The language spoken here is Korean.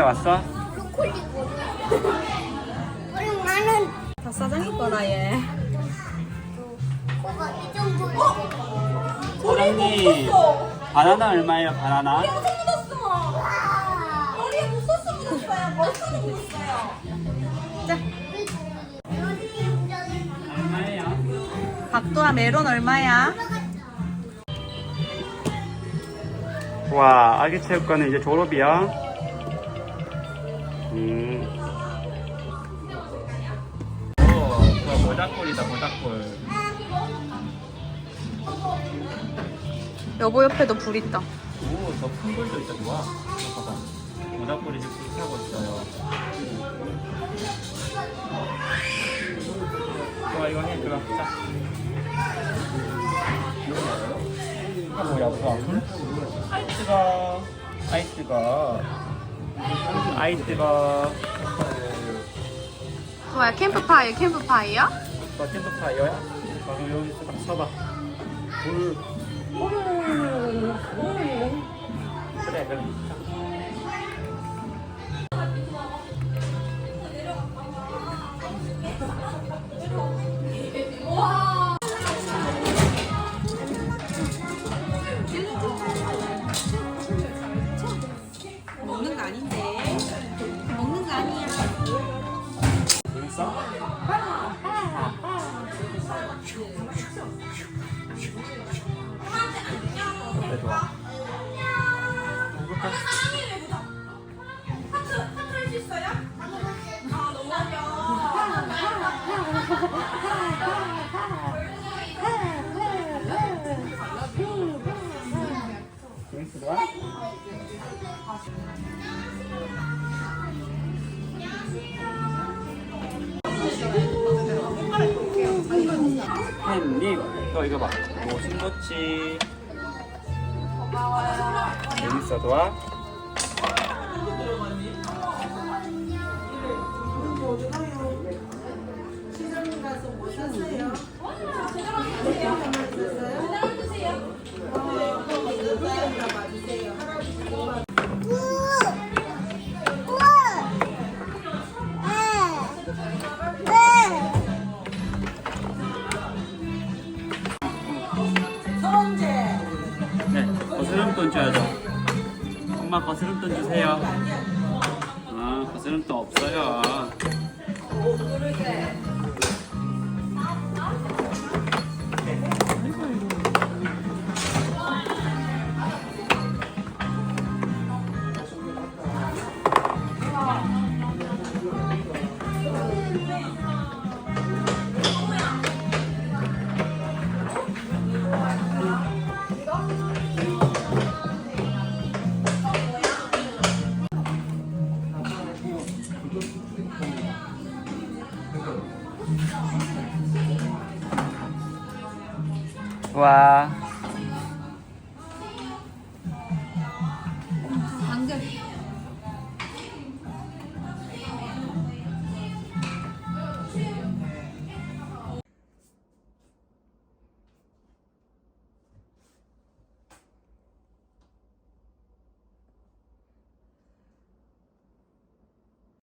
왔어? 브로콜리 나는 다 사장이 거라 얘. 코가 이 정도로 사장님 바나나 얼마예요 바나나? 와. 머리에 무소스 묻었어요. 머리카락 묻었어요. 얼마예요? 박도아 메론 얼마야? 와 아기 체육관은 이제 졸업이야 음. 오 모닥불이다 모닥불 여보 옆에도 불 있다. 오 저 큰 불도 있다. 좋아. 봐봐. 모닥불이 지금 불 타고 있어요. 좋아 이거 해. 들어 자. 이거 뭐야? 뭐야? 불? 아이 뜨거 아이 뜨거 아이 뜨거 좋아요. 캠프파이어, 캠프파이어? 너 캠프파이어야? 아, 그럼 여기서 딱 서봐. 불. 그래, 그래. 먹는 거 아닌데. 재밌어? 그래, 좋아. 재밌어, 좋 아? 햄님 또 이거 봐 오신고치 재밌어 좋아? 네 줘야죠. 엄마 거스름돈 주세요. 아 거스름돈 없어요 와